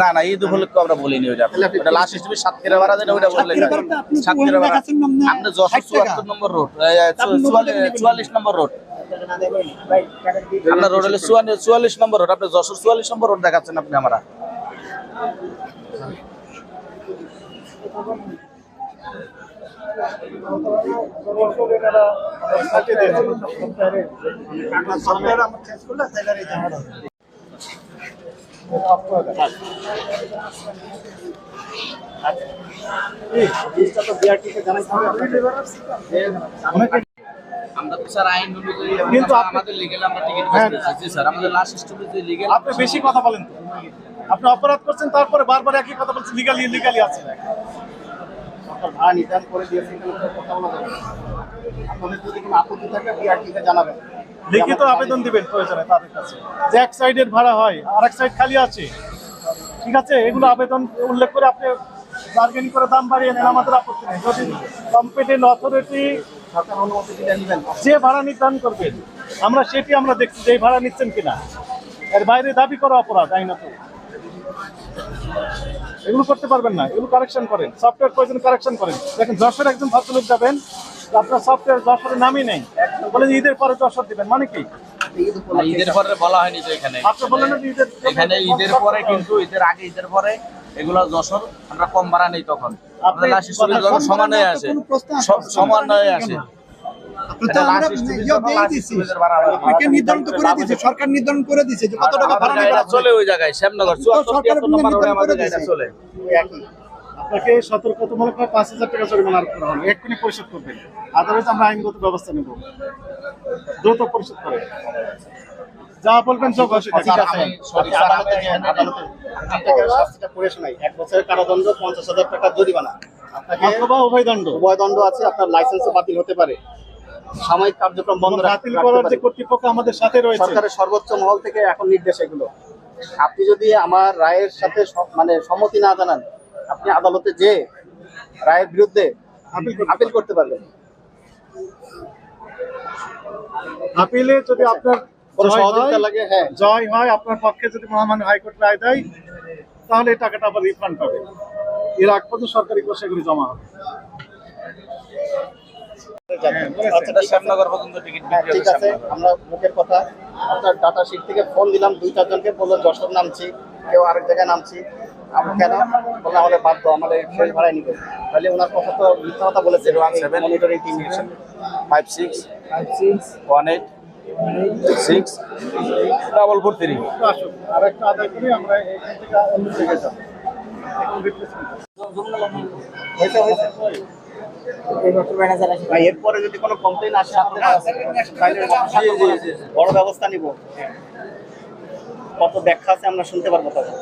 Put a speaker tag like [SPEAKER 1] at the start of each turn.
[SPEAKER 1] না না ঈদ উপলক্ষে আমরা বলিনি ওটা লাস্ট হিসেবে সাতক্ষীরা ভাড়া দেন ওইটা বললেন।
[SPEAKER 2] সাতক্ষীরা ভাড়াটা আপনি
[SPEAKER 1] ভাড়া যশোর চুয়াত্তর নম্বর রোড। চুয়াল্লিশ নম্বর রোড আপনার রোড হলে চুয়াল্লিশ নম্বর রোড আপনি যশোর চুয়াল্লিশ নম্বর রোড দেখাচ্ছেন আপনি আমরা
[SPEAKER 3] জানাইতে হবে আপনাকে। যে
[SPEAKER 1] আমরা তো স্যার আইন অনুযায়ী
[SPEAKER 4] কিন্তু আপনি-
[SPEAKER 1] আমাদের লিগেল আমরা টিকিট
[SPEAKER 4] হ্যাঁ।
[SPEAKER 1] জি স্যার আমাদের লাস্ট স্টপে যে লিগেল
[SPEAKER 4] আপনি বেশি কথা বলেন আপনি অপরাধ করছেন তারপরে বারবার একই কথা বলছেন লিগালি লিগালি আছে।
[SPEAKER 3] সরকার ভাড়া নির্ধারণ করে দিয়েছে কথা বলা যাবে আপনাদের যদি কোনো আপত্তি থাকে বিআরটিকে জানাবেন।
[SPEAKER 4] লিখিত আবেদন দিবেন প্রয়োজনে তাদের কাছে। যে এক সাইডের ভাড়া হয় আর এক সাইড খালি আছে। ঠিক আছে? এগুলো আবেদন উল্লেখ করে আপনি বার্গেনিং করে দাম বাড়িয়ে নেন আমাদের আপত্তি নেই। যদি কম্পিটেন্ট অথরিটি যে ভাড়া নির্ধারণ করবেন আমরা সেটি আমরা দেখছি যে ভাড়া নিচ্ছেন কিনা। এর বাইরে দাবি করা অপরাধ আইনত। এগুলো করতে পারবেন না। এগুলো কারেকশন করেন। সফটওয়্যার প্রয়োজন কারেকশন করেন। দেখেন যশোর একজন ভদ্রলোক যাবেন আপনার সফটওয়্যার যশোরের নামই নেই। বলে যে ঈদের পরে যশোর দিবেন মানে কি?
[SPEAKER 1] ঈদের পরে বলা হয়নি তো এখানে।
[SPEAKER 4] আপনি বললেন না ঈদের
[SPEAKER 1] এখানে ঈদের পরে কিন্তু ঈদের আগে ঈদের পরে এগুলো যশোর আমরা কম ভাড়া নেই তখন। স্টপে
[SPEAKER 2] কথা-
[SPEAKER 1] যখন সমান হয়ে আসে। সমান হয়ে আসে
[SPEAKER 2] সরকার নির্ধারণ করে দিয়েছে যে কত টাকা
[SPEAKER 1] চলে ওই জায়গায় শ্যামনগর চলে।
[SPEAKER 3] একই।
[SPEAKER 4] আপনাকে সতর্কতামূলক পাঁচ হাজার টাকা জরিমানা আরোপ করা হলো এক্ষুনি পরিশোধ করবেন। আদালত আমরা আইনগত ব্যবস্থা নেব। দ্রুত পরিশোধ করে। যা বলবেন
[SPEAKER 3] শাস্তিটা পড়ে শোনাই। এক বছরের কারাদণ্ড পঞ্চাশ হাজার টাকা জরিমানা। আপনাকে
[SPEAKER 4] অথবা উভয়দণ্ড
[SPEAKER 3] উভয় দণ্ড আছে আপনার লাইসেন্সও বাতিল হতে পারে। সাময়িক কার্যক্রম বন্ধ
[SPEAKER 4] বাতিল করার যে কর্তৃপক্ষ আমাদের সাথে রয়েছে।
[SPEAKER 3] সরকারের সর্বোচ্চ মহল থেকে এখন নির্দেশ এগুলো। আপনি যদি আমার রায়ের সাথে মানে সম্মতি না জানান আপনি আদালতে যে রায়ের বিরুদ্ধে
[SPEAKER 4] আপিল করতে
[SPEAKER 3] পারবেন।
[SPEAKER 4] আপিলে যদি আপনার জয় হয়-
[SPEAKER 3] লাগে? হ্যাঁ।
[SPEAKER 4] জয় হয় আপনার পক্ষে যদি মহামান্য হাইকোর্ট রায় দেয় তাহলে এই টাকাটা আবার রিফান্ড পাবে। এর আগ পর্যন্ত সরকারি কোষে এগুলি জমা হবে।
[SPEAKER 3] আচ্ছা, ঠিক আছে। হ্যাঁ, আছে
[SPEAKER 1] শ্যামনগর।
[SPEAKER 3] আমরা মুখের কথা আপনার ডাটা শিট থেকে ফোন দিলাম দুই চারজনকে বলল যশোর নামছি কেউ আরেক জায়গায় নামছি। কেন? আমাদের বাধ্য আমাদের শেষ ভাড়ায় নিবে তাহলে ওনার কথা তো মিথ্যা কথা বলেছে monitoring team
[SPEAKER 1] five six one eight six double four three
[SPEAKER 4] তো আসুন আর একটা আদায় করি আমরা এখান থেকে অন্য জায়গায় যাব।
[SPEAKER 3] হয়েছে হয়েছে। এরপরে যদি কোনো কমপ্লেন আসে বড় ব্যবস্থা নিব। কত ব্যাখ্যা আছে আমরা শুনতে পারব তখন